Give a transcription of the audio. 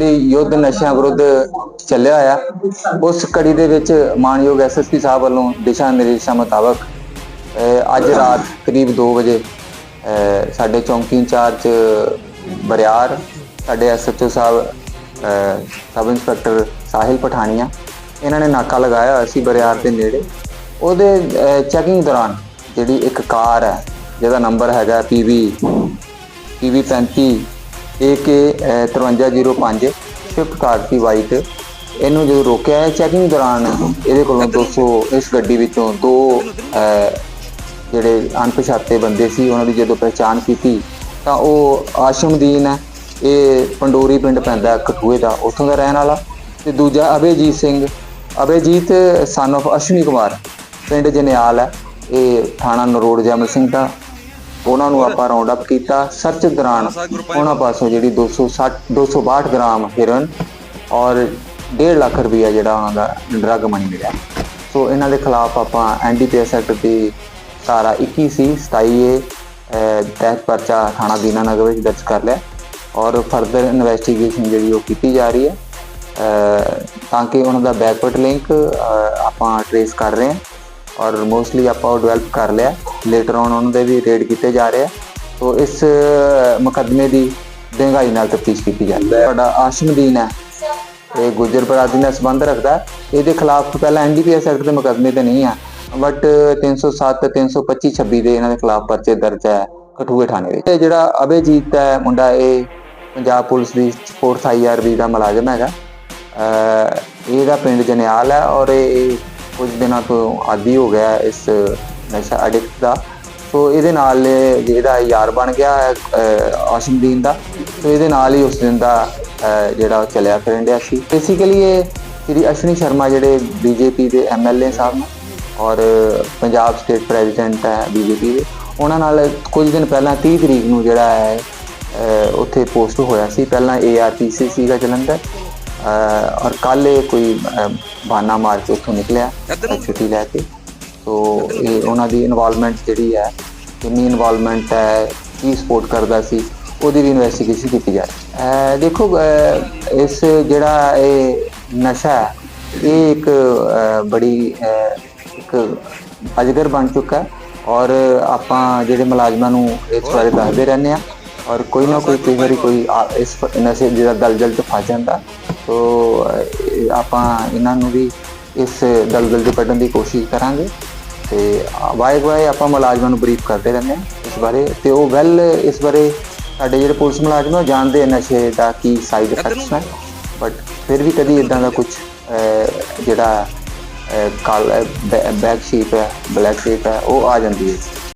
ਦੀ ਯੁੱਧ ਨਸ਼ਿਆਂ ਵਿਰੁੱਧ ਚੱਲਿਆ ਆ। ਉਸ ਕੜੀ ਦੇ ਵਿੱਚ ਮਾਨਯੋਗ ਐਸਐਸਪੀ ਸਾਹਿਬ ਵੱਲੋਂ ਦਿਸ਼ਾ ਨਿਰਦੇਸ਼ਾਂ ਮੁਤਾਬਕ ਅੱਜ ਰਾਤ ਕਰੀਬ 2 ਵਜੇ ਸਾਡੇ ਚੌਂਕੀ ਇੰਚਾਰਜ ਬਰਿਆਰ, ਸਾਡੇ ਐਸਐਚਓ ਸਾਹਿਬ ਸਬ ਇੰਸਪੈਕਟਰ ਸਾਹਿਲ ਪਠਾਨੀਆ, ਇਹਨਾਂ ਨੇ ਨਾਕਾ ਲਗਾਇਆ ਅਸੀਂ ਬਰਿਆਰ ਦੇ ਨੇੜੇ। ਉਹਦੇ ਚੈਕਿੰਗ ਦੌਰਾਨ ਜਿਹੜੀ ਇੱਕ ਕਾਰ ਹੈ, ਜਿਹਦਾ ਨੰਬਰ ਹੈਗਾ PV PV 35 AK 5305 Swift car ਸੀ ਵਾਈਟ ਇਹਨੂੰ ਜਦੋਂ ਰੋਕਿਆ ਹੈ ਚੈਕਿੰਗ ਦੌਰਾਨ ਇਹਦੇ ਕੋਲੋਂ 200 ਇਸ ਗੱਡੀ ਵਿੱਚੋਂ ਦੋ ਜਿਹੜੇ ਅਣਪਛਾਤੇ ਬੰਦੇ ਸੀ, ਉਹਨਾਂ ਦੀ ਜਦੋਂ ਪਹਿਚਾਣ ਕੀਤੀ, ਤਾਂ ਉਹ ਆਸ਼ਮਦੀਨ ਹੈ। ਇਹ ਪੰਡੋਰੀ ਪਿੰਡ ਪੈਂਦਾ ਕਠੂਏ ਦਾ, ਉੱਥੋਂ ਦਾ ਰਹਿਣ ਵਾਲਾ। ਤੇ ਦੂਜਾ ਅਭੇਜੀਤ ਸਿੰਘ। ਅਭੇਜੀਤ ਸਨ of ਅਸ਼ਵਨੀ ਕੁਮਾਰ, ਪਿੰਡ ਜਨਿਆਲ ਹੈ। ਇਹ ਥਾਣਾ ਨਰੋੜ ਜਮਲ ਸਿੰਘ ਦਾ। ਉਹਨਾਂ ਨੂੰ ਆਪਾਂ ਰਾਉਂਡ ਅਪ ਕੀਤਾ। ਸਰਚ ਦੌਰਾਨ ਉਹਨਾਂ ਪਾਸੋਂ ਜਿਹੜੀ 260 262 ਗ੍ਰਾਮ ਹੈਰੋਇਨ ਔਰ 1.5 ਲੱਖ ਰੁਪਈਆ ਜਿਹੜਾ ਉਹਨਾਂ ਦਾ ਡਰੱਗ ਮਨੀ ਮਿਲਿਆ। ਸੋ ਇਹਨਾਂ ਦੇ ਖਿਲਾਫ ਆਪਾਂ ਐਨਡੀਪੀਐਸ ਐਕਟ ਦੀ ਧਾਰਾ 21 ਸੀ 27 ਏ ਤਹਿਤ ਪਰਚਾ ਥਾਣਾ ਦੀਨਾਨਗਰ ਵਿੱਚ ਦਰਜ ਕਰ ਲਿਆ। ਔਰ ਫਰਦਰ ਇਨਵੈਸਟੀਗੇਸ਼ਨ ਜਿਹੜੀ ਉਹ ਕੀਤੀ ਜਾ ਰਹੀ ਹੈ। ਤਾਂ ਕਿ ਉਹਨਾਂ ਦਾ ਬੈਕਵਰਡ ਲਿੰਕ ਆਪਾਂ ਟ੍ਰੇਸ ਕਰ ਰਹੇ ਹਾਂ। ਔਰ ਮੋਸਟਲੀ ਆਪਾਂ ਉਹ ਡਿਵੈਲਪ ਕਰ ਲਿਆ। ਲੇਟਰ ਔਨ ਉਹਨਾਂ ਦੇ ਵੀ ਰੇਡ ਕੀਤੇ ਜਾ ਰਹੇ ਆ। ਸੋ ਇਸ ਮੁਕੱਦਮੇ ਦੀ ਡੂੰਘਾਈ ਨਾਲ ਤਫਤੀਸ਼ ਕੀਤੀ ਜਾ ਰਹੀ ਹੈ। ਤੁਹਾਡਾ ਆਸ਼ਮਦੀਨ ਹੈ। ਇਹ ਗੁੱਜਰ ਬਰਾਦਰੀ ਨਾਲ ਸੰਬੰਧ ਰੱਖਦਾ ਇਹਦੇ ਖਿਲਾਫ ਪਹਿਲਾਂ ਐਨਡੀਪੀਐਸ ਐਕਟ ਦੇ ਮੁਕੱਦਮੇ ਤੇ ਨਹੀਂ ਆ। ਬਟ 307 325 26 ਦੇ ਇਹਨਾਂ ਦੇ ਖਿਲਾਫ ਪਰਚੇ ਦਰਜ ਹੈ ਕਠੂਏ ਥਾਣੇ ਵਿੱਚ। ਇਹ ਜਿਹੜਾ ਅਭੈਜੀਤ ਹੈ ਮੁੰਡਾ, ਇਹ ਪੰਜਾਬ ਪੁਲਿਸ ਦੀ ਫੋਰਥ ਆਈਆਰਬੀ ਦਾ ਮੁਲਾਜ਼ਮ ਹੈਗਾ। ਅਹ, ਇਹਦਾ ਪਿੰਡ ਜਨਿਆਲ ਹੈ ਔਰ ਇਹ ਕੁਝ ਦਿਨਾਂ ਤੋਂ ਆਦੀ ਹੋ ਗਿਆ ਇਸ ਨਸ਼ਾ ਐਡਿਕਟ ਦਾ। ਸੋ ਇਹਦੇ ਨਾਲ ਜਿਹੜਾ ਯਾਰ ਬਣ ਗਿਆ ਆਸ਼ਮਦੀਨ ਦਾ। ਸੋ ਇਹਦੇ ਨਾਲ ਹੀ ਉਸ ਦਿਨ ਦਾ ਜਿਹੜਾ ਚੱਲਿਆ ਫਿਰਨ ਡਿਆ ਸੀ। ਬੇਸਿਕਲੀ ਇਹ ਸ੍ਰੀ ਅਸ਼ਵਨੀ ਸ਼ਰਮਾ ਜਿਹੜੇ ਬੀਜੇਪੀ ਦੇ ਐਮਐਲਏ ਸਾਹਿਬ ਨੇ ਔਰ ਪੰਜਾਬ ਸਟੇਟ ਪ੍ਰੈਜ਼ੀਡੈਂਟ ਹੈ ਬੀਜੇਪੀ ਦੇ ਉਹਨਾਂ ਨਾਲ ਕੁਝ ਦਿਨ ਪਹਿਲਾਂ 30 ਤਰੀਕ ਨੂੰ ਜਿਹੜਾ ਹੈ ਉੱਥੇ ਪੋਸਟ ਹੋਇਆ ਸੀ। ਪਹਿਲਾਂ ਏਆਰਪੀਸੀ ਸੀਗਾ ਜਲੰਧਰ ਔਰ ਕੱਲ ਕੋਈ ਬਹਾਨਾ ਮਾਰ ਕੇ ਉੱਥੋਂ ਨਿਕਲਿਆ ਛੁੱਟੀ ਲੈ ਕੇ। ਸੋ ਇਹ ਉਹਨਾਂ ਦੀ ਇਨਵੋਲਵਮੈਂਟ ਜਿਹੜੀ ਹੈ, ਕਿੰਨੀ ਇਨਵੋਲਵਮੈਂਟ ਹੈ, ਕੀ ਸਪੋਰਟ ਕਰਦਾ ਸੀ, ਉਹਦੀ ਵੀ ਇਨਵੈਸਟੀਗੇਸ਼ਨ ਕੀਤੀ ਜਾ ਰਹੀ ਹੈ। ਦੇਖੋ ਇਸ ਜਿਹੜਾ ਇਹ ਨਸ਼ਾ ਹੈ, ਇਹ ਇੱਕ ਬੜੀ ਇੱਕ ਅਜਗਰ ਬਣ ਚੁੱਕਾ ਔਰ ਆਪਾਂ ਜਿਹੜੇ ਮੁਲਾਜ਼ਮਾਂ ਨੂੰ ਇਸ ਬਾਰੇ ਦੱਸਦੇ ਰਹਿੰਦੇ ਆ ਔਰ ਕੋਈ ਨਾ ਕੋਈ, ਕਈ ਵਾਰੀ ਕੋਈ ਆ- ਇਸ ਨਸ਼ੇ ਜਿਹੜਾ ਦਲਦਲ ਚ ਫਸ ਜਾਂਦਾ ਸੋ ਆਪਾਂ ਇਹਨਾਂ ਨੂੰ ਵੀ ਇਸ ਦਲਦਲ ਤੋਂ ਕੱਢਣ ਦੀ ਕੋਸ਼ਿਸ਼ ਕਰਾਂਗੇ। ਤੇ ਵਾਏ ਵਾਏ ਆਪਾਂ ਮੁਲਾਜ਼ਮਾਂ ਨੂੰ ਬਰੀਫ ਕਰਦੇ ਰਹਿੰਦੇ ਹਾਂ ਇਸ ਬਾਰੇ ਤੇ ਉਹ ਵੈਲ ਇਸ ਬਾਰੇ ਸਾਡੇ ਜਿਹੜੇ ਪੁਲਿਸ ਮੁਲਾਜ਼ਮ ਉਹ ਜਾਣਦੇ ਆ ਨਸ਼ੇ ਦਾ ਕੀ ਸਾਈਡ ਇਫੈਕਟਸ ਨੇ ਬਟ ਫਿਰ ਵੀ ਕਦੀ ਇਦਾਂ ਦਾ ਕੁਝ ਜਿਹੜਾ ਕਾਲ ਬੈਕ ਸ਼ੀਪ ਹੈ ਬਲੈਕ ਸ਼ੀਪ ਹੈ ਉਹ ਆ ਜਾਂਦੀ ਹੈ।